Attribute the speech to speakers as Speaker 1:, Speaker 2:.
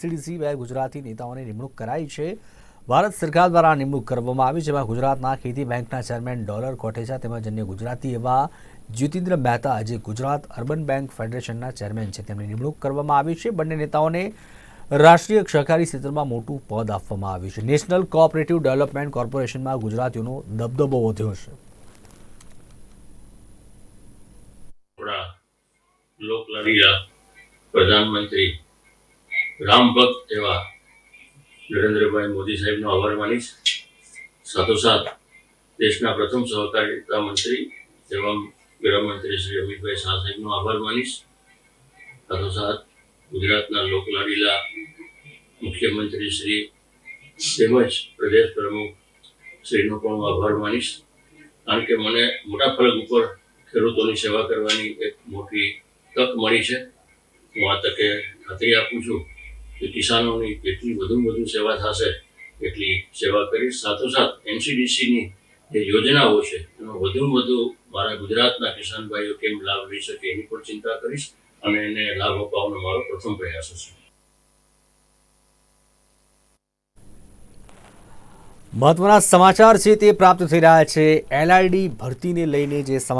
Speaker 1: CDC બે ગુજરાતી નેતાઓની નિમણૂક કરાઈ છે. ભારત સરકાર દ્વારા નિમણૂક કરવામાં આવી જેમાં ગુજરાતના ખેતી બેંકના ચેરમેન ડોલર કોટેચા તેમજ અન્ય ગુજરાતી એવા જ્યોતિન્દ્ર મહેતા જે ગુજરાત અર્બન બેંક ફેડરેશનના ચેરમેન છે. તેમની નિમણૂક કરવામાં આવી છે. બંને નેતાઓને રાષ્ટ્રીય સહકારી ક્ષેત્રમાં મોટું પદ આપવામાં આવ્યું છે. નેશનલ કોઓપરેટિવ ડેવલપમેન્ટ કોર્પોરેશનમાં ગુજરાતીઓનો દબદબો વધ્યો છે.
Speaker 2: પ્રધાનમંત્રી રામ ભક્ત એવા નરેન્દ્રભાઈ મોદી સાહેબનો આભાર માનીશ. સાથોસાથ દેશના પ્રથમ સહકારિતા મંત્રી એવમ ગૃહમંત્રી શ્રી અમિતભાઈ શાહ સાહેબનો આભાર માનીશ. સાથોસાથ ગુજરાતના લોકલાડીલા મુખ્યમંત્રી શ્રી તેમજ પ્રદેશ પ્રમુખ શ્રીનો પણ હું આભાર માનીશ. કારણ કે મને મોટા ફલક ઉપર ખેડૂતોની સેવા કરવાની એક મોટી તક મળી છે. હું આ તકે ખાતરી આપું છું કે કિસાનોની કેટલી વધુ વધુ સેવા થશે એટલી સેવા કરીશ. સાથોસાથ એનસીડીસીની જે યોજનાઓ છે એનો વધુ વધુ મારા ગુજરાતના કિસાન કેમ લાભ લઈ શકે એની પણ ચિંતા કરીશ અને એને લાભ અપાવવાનો મારો પ્રથમ પ્રયાસ હશે.
Speaker 1: મહત્વના સમાચાર છે તે પ્રાપ્ત થઈ રહ્યા છે. એલઆઈડી ભરતીને લઈને જે